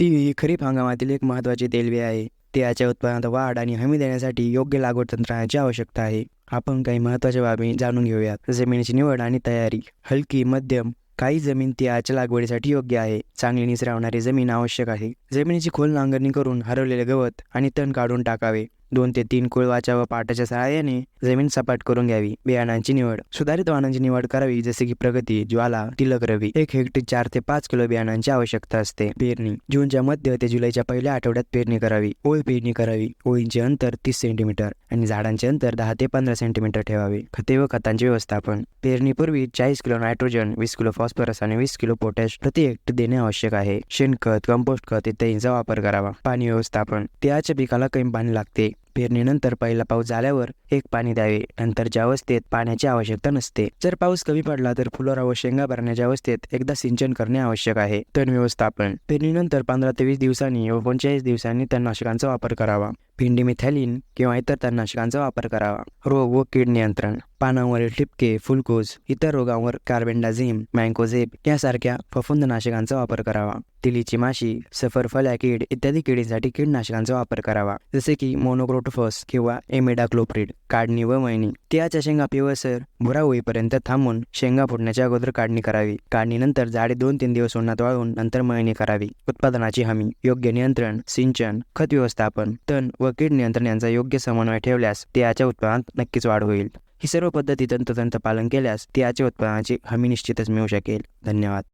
ती ही खरीप हंगामातील एक महत्त्वाची तेलबी आहे. तिळाच्या उत्पादनात वाढ आणि हमी देण्यासाठी योग्य लागवड तंत्रज्ञानाची आवश्यकता आहे. आपण काही महत्त्वाच्या बाबी जाणून घेऊयात. जमिनीची निवड आणि तयारी. हलकी मध्यम काही जमीन तिळाच्या लागवडीसाठी योग्य आहे. चांगली निसरावणारी जमीन आवश्यक आहे. जमिनीची खोल नांगरणी करून हरवलेले गवत आणि तण काढून टाकावे. दोन ते तीन कुळवाच्या व पाटाच्या सहाय्याने जमीन सपाट करून घ्यावी बियाणांची निवड. सुधारित वाणांची निवड करावी जसे की प्रगती ज्वाला तिलक रवी. एक हेक्टर चार ते पाच किलो बियाणांची आवश्यकता असते. पेरणी. जूनच्या मध्य ते जुलैच्या पहिल्या आठवड्यात पेरणी करावी. ओळ पेरणी करावी. ओळींचे अंतर तीस सेंटीमीटर आणि झाडांचे अंतर दहा ते पंधरा सेंटीमीटर ठेवावे. खते व खतांचे व्यवस्थापन. पेरणीपूर्वी चाळीस किलो नायट्रोजन वीस किलो फॉस्फरस आणि वीस किलो पोटॅश प्रति हेक्टर देणे आवश्यक आहे. शेणखत कंपोस्ट खत इत्यादींचा वापर करावा. पाणी व्यवस्थापन. तिळाच्या पिकाला कमी पाणी लागते. पेरणीनंतर पहिला पाऊस झाल्यावर एक पाणी द्यावे. नंतरच्या अवस्थेत पाण्याची आवश्यकता नसते. जर पाऊस कमी पडला तर फुलोरा व शेंगा भरण्याच्या अवस्थेत एकदा सिंचन करणे आवश्यक आहे. तण व्यवस्थापन. पेरणीनंतर पंधरा ते वीस दिवसांनी व पंचेचाळीस दिवसांनी तणनाशकांचा वापर करावा. भिंडी मिथॅलिन किंवा इतर तणनाशकांचा वापर करावा. रोग व कीड नियंत्रण पानांवरील ठिपके फुलकोज इतर रोगांवर कार्बेंडाझिम मँकोझेब यासारख्या फफुंदनाशकांचा वापर करावा. तिलीची माशी सफरफल्या कीड इत्यादी किडींसाठी कीडनाशकांचा वापर करावा. जसे की मोनोक्रोटोफस किंवा एमिडाक्लोप्रिड. काढणी व मळणी. तिळाच्या शेंगा पिवळसर भुरा होईपर्यंत थांबून शेंगा फुटण्याच्या अगोदर काढणी करावी. काढणीनंतर झाडे दोन तीन दिवस उन्हात वाळून नंतर मळणी करावी. उत्पादनाची हमी योग्य नियंत्रण सिंचन खत व्यवस्थापन तण व कीड नियंत्रण यांचा योग्य समन्वय ठेवल्यास तिळाच्या उत्पादनात नक्कीच वाढ होईल. ही सर्व पद्धती तंतोतंत पालन केल्यास तिळाच्या उत्पादनाची हमी निश्चितच मिळू शकेल. धन्यवाद.